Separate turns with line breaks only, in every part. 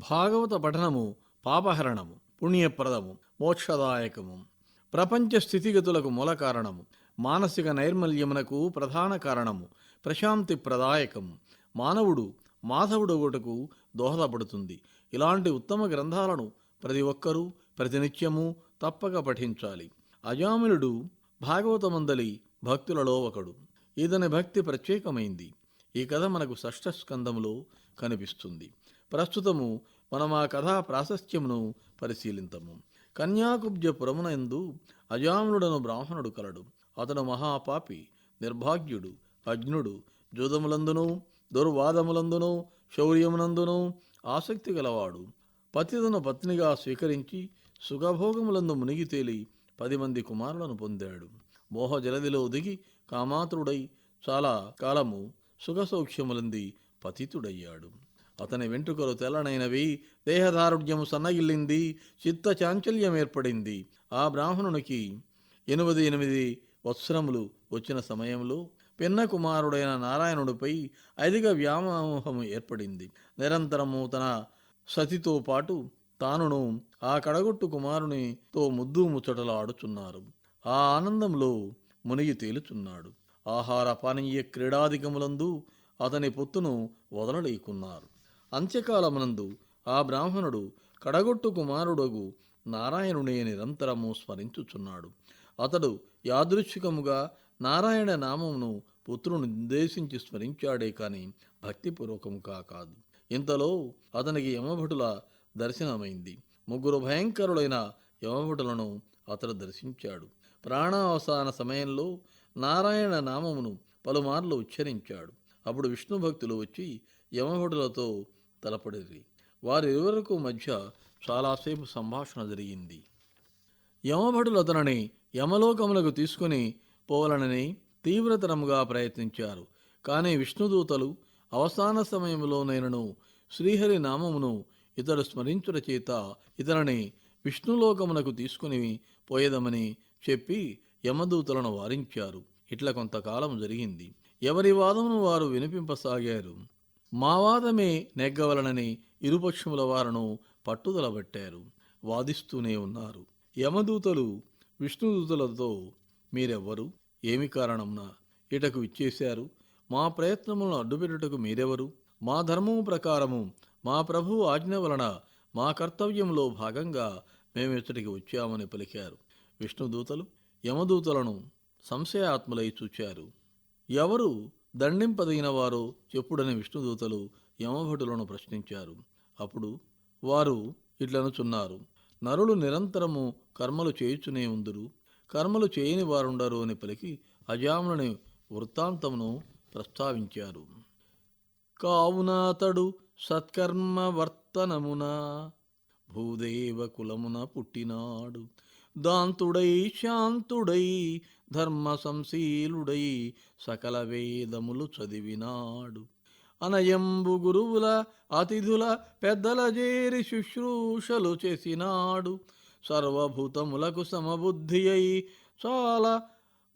భాగవత పఠనము పాపహరణము పుణ్యప్రదము మోక్షదాయకము. ప్రపంచ స్థితిగతులకు మూల కారణము మానసిక నైర్మల్యమునకు ప్రధాన కారణము ప్రశాంతి ప్రదాయకము. మానవుడు మాధవుడొకటకు దోహదపడుతుంది. ఇలాంటి ఉత్తమ గ్రంథాలను ప్రతి ఒక్కరూ ప్రతినిత్యము తప్పక పఠించాలి. అజామినుడు భాగవతమందలి భక్తులలో ఒకడు. ఇతని భక్తి ప్రత్యేకమైంది. ఈ కథ మనకు షష్ఠ స్కందములో కనిపిస్తుంది. ప్రస్తుతము మనం ఆ కథా ప్రాశస్త్యమును పరిశీలింతము. కన్యాకుబ్జపురమునందు అజాముడను బ్రాహ్మణుడు కలడు. అతడు మహాపాపి నిర్భాగ్యుడు అజ్ఞుడు జూదములందును దుర్వాదములందును శౌర్యమునందును ఆసక్తి గలవాడు. పతితను పత్నిగా స్వీకరించి సుఖభోగములందు మునిగి తేలి పది మంది కుమారులను పొందాడు. మోహ జలదిలో దిగి కామాతుడై చాలా కాలము సుఖసౌఖ్యములంది పతితుడయ్యాడు. అతని వెంట్రుకలు తెల్లనైనవి దేహదారుఢ్యము సన్నగిల్లింది చిత్త చాంచల్యం ఏర్పడింది. ఆ బ్రాహ్మణునికి ఎనిమిది ఎనిమిది వత్సరములు వచ్చిన సమయంలో పిన్న కుమారుడైన నారాయణుడిపై అధిక వ్యామోహము ఏర్పడింది. నిరంతరము తన సతితో పాటు తానును ఆ కడగొట్టు కుమారునితో ముద్దు ముచ్చటలు ఆడుచున్నారు. ఆ ఆనందంలో మునిగి తేలుచున్నాడు. ఆహార పానీయ క్రీడాధికములందు అతని పొత్తును వదలలేకున్నారు. అంత్యకాలమునందు ఆ బ్రాహ్మణుడు కడగొట్టు కుమారుడగు నారాయణుడే నిరంతరము స్మరించుచున్నాడు. అతడు యాదృచ్ఛికముగా నారాయణ నామమును పుత్రుని నిర్దేశించి స్మరించాడే కాని భక్తిపూర్వకముగా కాదు. ఇంతలో అతనికి యమభటుల దర్శనమైంది. ముగ్గురు భయంకరులైన యమభటులను అతడు దర్శించాడు. ప్రాణావసాన సమయంలో నారాయణ నామమును పలుమార్లు ఉచ్చరించాడు. అప్పుడు విష్ణు భక్తులు వచ్చి యమభటులతో తలపడిరి వారిరువరకు మధ్య చాలాసేపు సంభాషణ జరిగింది. యమభటులు అతనిని యమలోకములకు తీసుకుని పోవాలనని తీవ్రతరముగా ప్రయత్నించారు. కానీ విష్ణుదూతలు అవసాన సమయంలోనైనను శ్రీహరి నామమును ఇతడు స్మరించుట చేత ఇతనిని విష్ణులోకమునకు తీసుకుని పోయేదమని చెప్పి యమదూతలను వారించారు. ఇట్లా కొంతకాలం జరిగింది. ఎవరి వాదమును వారు వినిపింపసాగారు? మా వాదమే నెగ్గవలనని ఇరుపక్షముల వారను పట్టుదల పట్టారు వాదిస్తూనే ఉన్నారు. యమదూతలు విష్ణుదూతలతో మీరెవ్వరు? ఏమి కారణంన? ఇటకు ఇచ్చేశారు మా ప్రయత్నములను అడ్డుపెట్టుటకు మీరెవరు? మా ధర్మము ప్రకారము మా ప్రభువు ఆజ్ఞ వలన మా కర్తవ్యంలో భాగంగా మేము ఇతడికి వచ్చామని పలికారు. విష్ణుదూతలు యమదూతలను సంశయాత్ములై చూచారు. ఎవరు? దండింపదగిన వారు చెప్పుడని విష్ణుదూతలు యమభటులను ప్రశ్నించారు. అప్పుడు వారు ఇట్లనుచున్నారు నరులు నిరంతరము కర్మలు చేయుచునే ఉందురు కర్మలు చేయని వారుండరు అని పలికి అజాములని వృత్తాంతమును ప్రస్తావించారు. కావున అతడు సత్కర్మ వర్తనమున భూదేవ కులమున పుట్టినాడు. దాంతుడై శాంతుడై ధర్మ సంశీలుడై సకల వేదములు చదివినాడు. అనయంబు గురువుల అతిథుల పెద్దల చేరి శుశ్రూషలు చేసినాడు. సర్వభూతములకు సమబుద్ధి అయి చాలా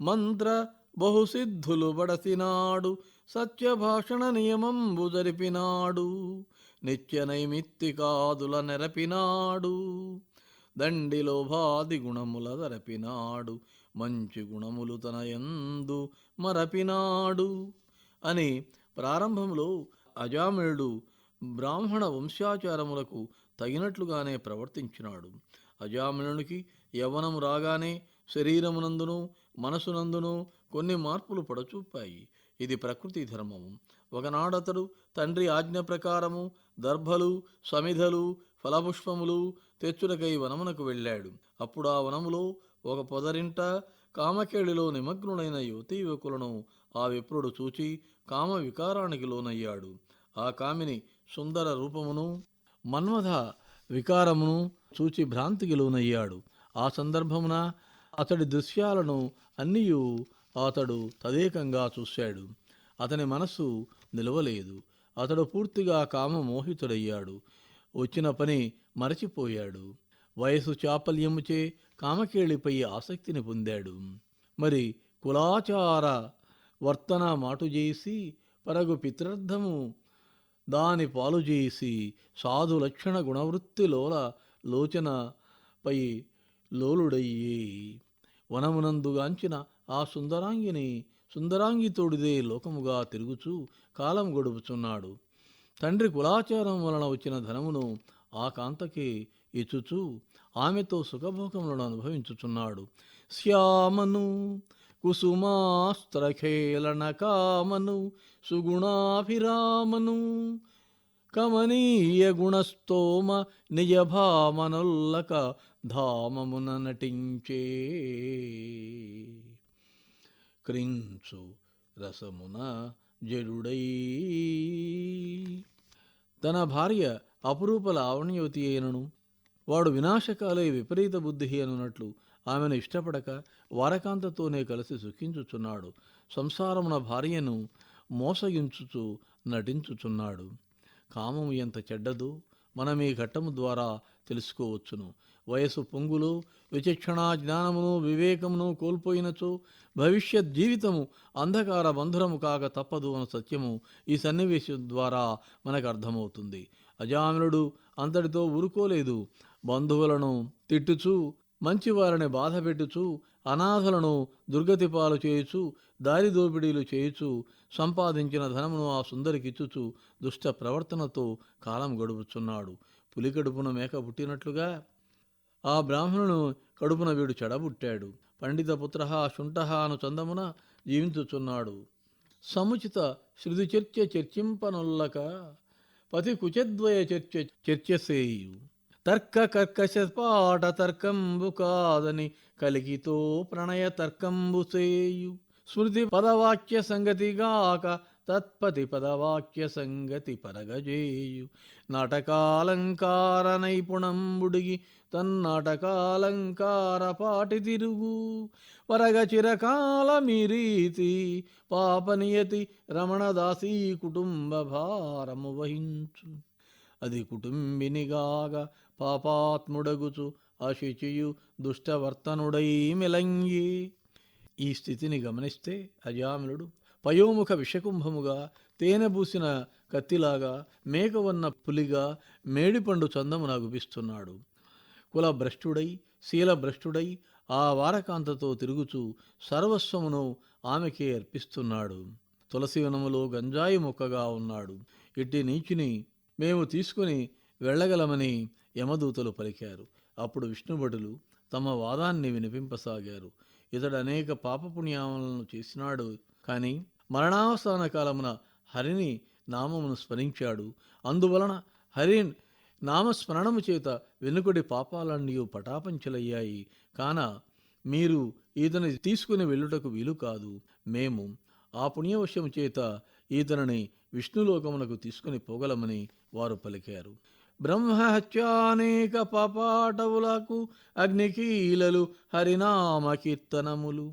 మంత్ర బహుసిద్ధులు బడసినాడు సత్యభాషణ నియమంబు జరిపినాడు. నిత్య నైమిత్తికాదుల నెరపినాడు. దండిలో భాది గుణముల దరపినాడు మంచి గుణములు తన యందు మరపినాడు అని ప్రారంభంలో అజామిళుడు బ్రాహ్మణ వంశాచారములకు తగినట్లుగానే ప్రవర్తించినాడు. అజామిళునికి యవనము రాగానే శరీరమునందును మనసునందును కొన్ని మార్పులు పడచూపాయి. ఇది ప్రకృతి ధర్మము. ఒకనాడతడు తండ్రి ఆజ్ఞ ప్రకారము దర్భలు సమిధలు ఫలపుష్పములు తెచ్చులకై వనమునకు వెళ్ళాడు. అప్పుడు ఆ వనములో ఒక పొదరింట కామకేళిలో నిమగ్నుడైన యువతీ యువకులను ఆ విప్రుడు చూచి కామ వికారానికి లోనయ్యాడు. ఆ కామిని సుందర రూపమును మన్మథ వికారమును చూచి భ్రాంతికి లోనయ్యాడు. ఆ సందర్భమున అతడి దృశ్యాలను అన్నియు అతడు తదేకంగా చూశాడు. అతని మనస్సు నిలవలేదు. అతడు పూర్తిగా కామ మోహితుడయ్యాడు వచ్చిన పని మరచిపోయాడు. వయసు చాపల్యముచే కామకేళిపై ఆసక్తిని పొందాడు. మరి కులాచార వర్తన మాటు చేసి పరగు పిత్రార్థము దాని పాలు చేసి సాధు లక్షణ గుణవృత్తి లోల లోచనపై లోలుడయ్యి. వనమునందుగాంచిన ఆ సుందరాంగిని సుందరాంగి తోడిదే లోకముగా తిరుగుచూ కాలం గడుపుచున్నాడు. తండ్రి కులాచారం వలన వచ్చిన ధనమును ఆ కాంతకి ఇచ్చుచూ ఆమెతో సుఖభోగములను అనుభవించుచున్నాడు. శ్యామను కుసుమాస్త్రఖేళన కామను సుగుణాభిరామను కమనీయ గుణస్తోమ నిజ ధామమున నటించే. క్రించు రసమున జడుడై. తన భార్య అపురూప లావణ్యవతి అయినను వాడు వినాశకాలే విపరీత బుద్ధి అనున్నట్లు ఆమెను ఇష్టపడక వారకాంతతోనే కలిసి సుఖించుచున్నాడు. సంసారమున భార్యను మోసగించుచు నటించుచున్నాడు. కామము ఎంత చెడ్డదో మనం ఈ ఘట్టము ద్వారా తెలుసుకోవచ్చును. వయసు పొంగులు విచక్షణ జ్ఞానమును వివేకమును కోల్పోయినచో భవిష్యత్ జీవితము అంధకార బంధురము కాక తప్పదు అన్న సత్యము ఈ సన్నివేశం ద్వారా మనకు అర్థమవుతుంది. అజామినుడు అంతటితో ఊరుకోలేదు. బంధువులను తిట్టుచూ మంచివారిని బాధ పెట్టుచూ అనాథలను దుర్గతి పాలు చేయుచు దారి దోపిడీలు చేయుచు సంపాదించిన ధనమును ఆ సుందరికిచ్చుచు దుష్ట ప్రవర్తనతో కాలం గడుపుచున్నాడు. పులి కడుపున మేక పుట్టినట్లుగా ఆ బ్రాహ్మణును కడుపున వీడు చెడబుట్టాడు. పండిత పుత్ర శుంఠ అను చందమున జీవించుచున్నాడు. సముచిత శృతి చర్చ చర్చింపనొల్లక పతి కుచద్వయ చర్చ చర్చసేయు. తర్క కర్కశ పాట తర్కంబు కాదని కలిగితో ప్రణయ తర్కంబు చేయు స్మృతి పదవాక్య సంగతిగాక తత్పతి పదవాక్య సంగతి పరగజేయు. నాటకాలంకార నైపుణంబుడిగి తన్నాటకాలంకార పాటి తిరుగు. పరగ చిరకాల మీరీతి పాపనియతి రమణదాసీ కుటుంబ భారము వహించు. అది కుటుంబినిగాగా పాపాత్ముడగుచు అశుచియు దుష్టవర్తనుడై మిలంగి. ఈ స్థితిని గమనిస్తే అజామిలుడు పయోముఖ విషకుంభముగా తేనె పూసిన కత్తిలాగా మేకవన్న పులిగా మేడిపండు చందమున గుపిస్తున్నాడు కుల భ్రష్టుడై శీల భ్రష్టుడై ఆ వారకాంతతో తిరుగుచూ సర్వస్వమును ఆమెకే అర్పిస్తున్నాడు. తులసి వనములో గంజాయి మొక్కగా ఉన్నాడు. ఇట్టి నీచుని మేము తీసుకుని వెళ్ళగలమని యమదూతలు పలికారు. అప్పుడు విష్ణుభటులు తమ వాదాన్ని వినిపింపసాగారు. ఇతడు అనేక పాపపుణ్యాలను చేసినాడు. కానీ మరణావసాన కాలమున హరిని నామమును స్మరించాడు. అందువలన హరి నామస్మరణము చేత వెనుకడి పాపాలన్నీ పటాపంచలయ్యాయి. కాన మీరు ఈతని తీసుకుని వెళ్ళుటకు వీలు కాదు. మేము ఆ పుణ్యవశము చేత ఈతనని విష్ణులోకమునకు తీసుకుని పోగలమని వారు పలికారు. బ్రహ్మహత్యానేక పాపాటవులకు అగ్నికీలలు హరినామ కీర్తనములు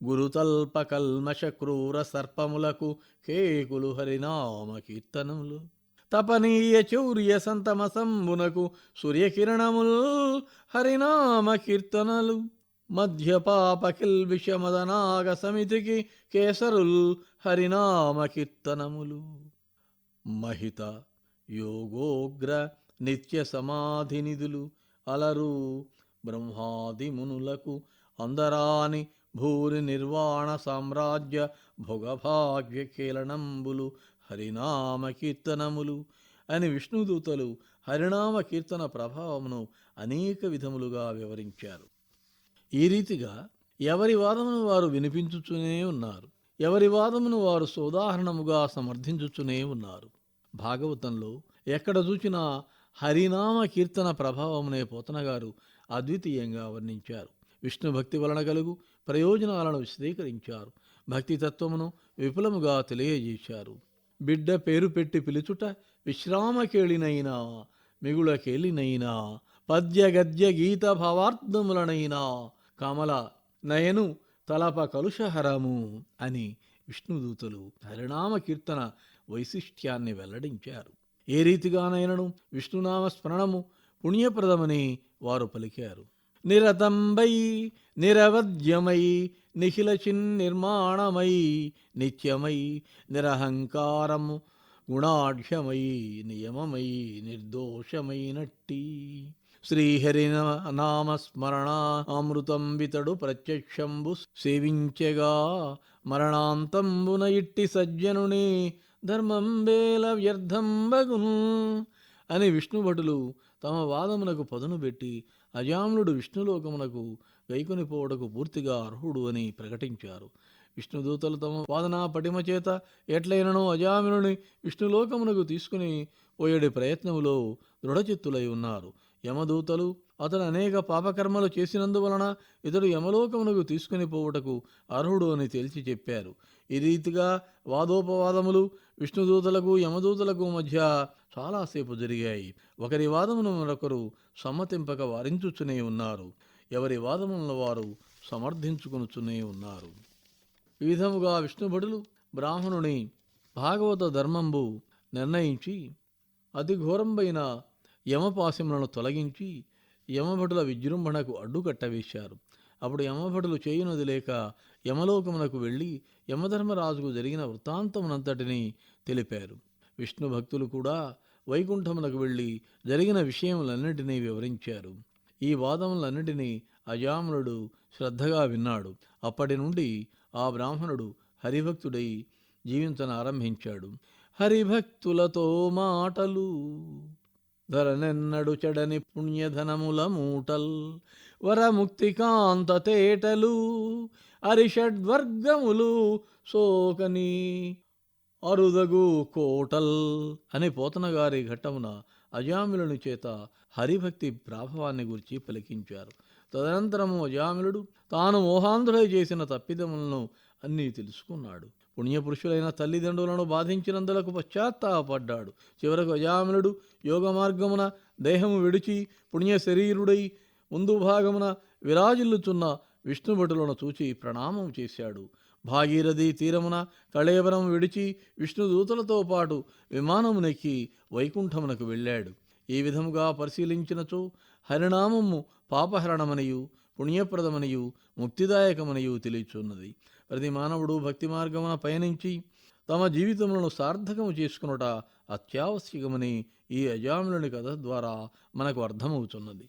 గురుతల్ప కల్మష క్రూర సర్పములకు కేకులు హరినామ కీర్తనములు తపనీయ చౌర్య సంతమసంబునకు సూర్యకిరణముల్ హరినామ కీర్తనలు మధ్యపాప కిల్విషమదనాగ సమితికి కేసరుల్ హరినామ కీర్తనములు మహిత యోగోగ్ర నిత్య సమాధి నిధులు అలరు. బ్రహ్మాది మునులకు అందరాని భూరి నిర్వాణ సామ్రాజ్య భోగభాగ్య కీలనంబులు హరినామ కీర్తనములు అని విష్ణుదూతలు హరినామ కీర్తన ప్రభావమును అనేక విధములుగా వివరించారు. ఈ రీతిగా ఎవరి వాదమును వారు వినిపించుచునే ఉన్నారు ఎవరి వాదమును వారు సోదాహరణముగా సమర్థించుచునే ఉన్నారు. భాగవతంలో ఎక్కడ చూచినా హరినామ కీర్తన ప్రభావమునే పోతన గారు అద్వితీయంగా వర్ణించారు. విష్ణు భక్తి వలన కలుగు ప్రయోజనాలను విశదీకరించారు. భక్తి తత్వమును విపులముగా తెలియజేశారు. బిడ్డ పేరు పెట్టి పిలుచుట విశ్రామకేళినైనా మిగుళకేళినైనా పద్య గద్య గీత భావార్థములనైనా కమల నయను తలప కలుషహరము అని విష్ణుదూతలు హరినామ కీర్తన వైశిష్ట్యాన్ని వెల్లడించారు. ఏ రీతిగానైనను విష్ణునామ స్మరణము పుణ్యప్రదమని వారు పలికారు. నిరతంబై నిరవధ్యమై నిఖిల చిన్నిర్మాణమై నిత్యమై నిరహంకారము గుణాఢ్యమై నియమమై నిర్దోషమైనట్టి శ్రీహరి నామ అమృతం వితడు ప్రత్యక్షంబు సేవించెగా మరణాంతంబున ఇట్టి సజ్జనుని ధర్మం వేల వ్యర్థం బగున్ అని విష్ణుభటులు తమ వాదమునకు పదును పెట్టి అజామునుడు విష్ణులోకమునకు గైకొనిపోవడకు పూర్తిగా అర్హుడు అని ప్రకటించారు. విష్ణుదూతలు తమ వాదనా పటిమ చేత ఎట్లయినను అజామినుని విష్ణులోకమునకు తీసుకుని పోయేడి ప్రయత్నములో దృఢచిత్తులై ఉన్నారు. యమదూతలు అతను అనేక పాపకర్మలు చేసినందువలన ఇతడు యమలోకమునకు తీసుకుని పోవుటకు అర్హుడు అని తేల్చి చెప్పారు. ఈ రీతిగా వాదోపవాదములు విష్ణుదూతలకు యమదూతలకు మధ్య చాలాసేపు జరిగాయి. ఒకరి వాదమును మరొకరు సమ్మతింపక వారించుచునే ఉన్నారు. ఎవరి వాదములను వారు సమర్థించుకునుచునే ఉన్నారు. ఈ విధముగా విష్ణుభటులు బ్రాహ్మణుని భాగవత ధర్మంబు నిర్ణయించి అతి ఘోరంబైన యమపాశములను తొలగించి యమభటుల విజృంభణకు అడ్డుకట్టవేశారు అప్పుడు యమభటులు చేయునది లేక యమలోకమునకు వెళ్ళి యమధర్మరాజుకు జరిగిన వృత్తాంతమునంతటిని తెలిపారు. విష్ణు భక్తులు కూడా వైకుంఠమునకు వెళ్ళి జరిగిన విషయములన్నిటినీ వివరించారు. ఈ వాదములన్నిటినీ అజామునుడు శ్రద్ధగా విన్నాడు. అప్పటి నుండి ఆ బ్రాహ్మణుడు హరిభక్తుడై జీవించనారంభించాడు. హరిభక్తులతో మాటలు ధరనెన్నడు చెడని పుణ్యధనముల మూటల్ వరముక్తికాంత తేటలు అరిషడ్వర్గములు సోకని అరుదగు కోటల్ అని పోతనగారి ఘట్టమున అజామిలుని చేత హరిభక్తి ప్రాభవాన్ని గురించి పలికించారు. తదనంతరము అజామిలుడు తాను మోహాంధుడై చేసిన తప్పిదములను అన్నీ తెలుసుకున్నాడు. పుణ్యపురుషులైన తల్లిదండ్రులను బాధించినందులకు పశ్చాత్తాపడ్డాడు. చివరకు అజామిలుడు యోగ మార్గమున దేహము విడిచి పుణ్య శరీరుడై ముందు భాగమున విరాజిల్లుచున్న విష్ణుభటులను చూచి ప్రణామం చేశాడు. భాగీరథి తీరమున కళేవరం విడిచి విష్ణుదూతలతో పాటు విమానమునెక్కి వైకుంఠమునకు వెళ్ళాడు. ఈ విధముగా పరిశీలించినచో హరినామము పాపహరణమనియు పుణ్యప్రదమనియు ముక్తిదాయకమనియు తెలియచున్నది. ప్రతి మానవుడు భక్తి మార్గమున పయనించి తమ జీవితములను సార్థకము చేసుకునుట అత్యావశ్యకమని ఈ అజాములని కథ ద్వారా మనకు అర్థమవుతున్నది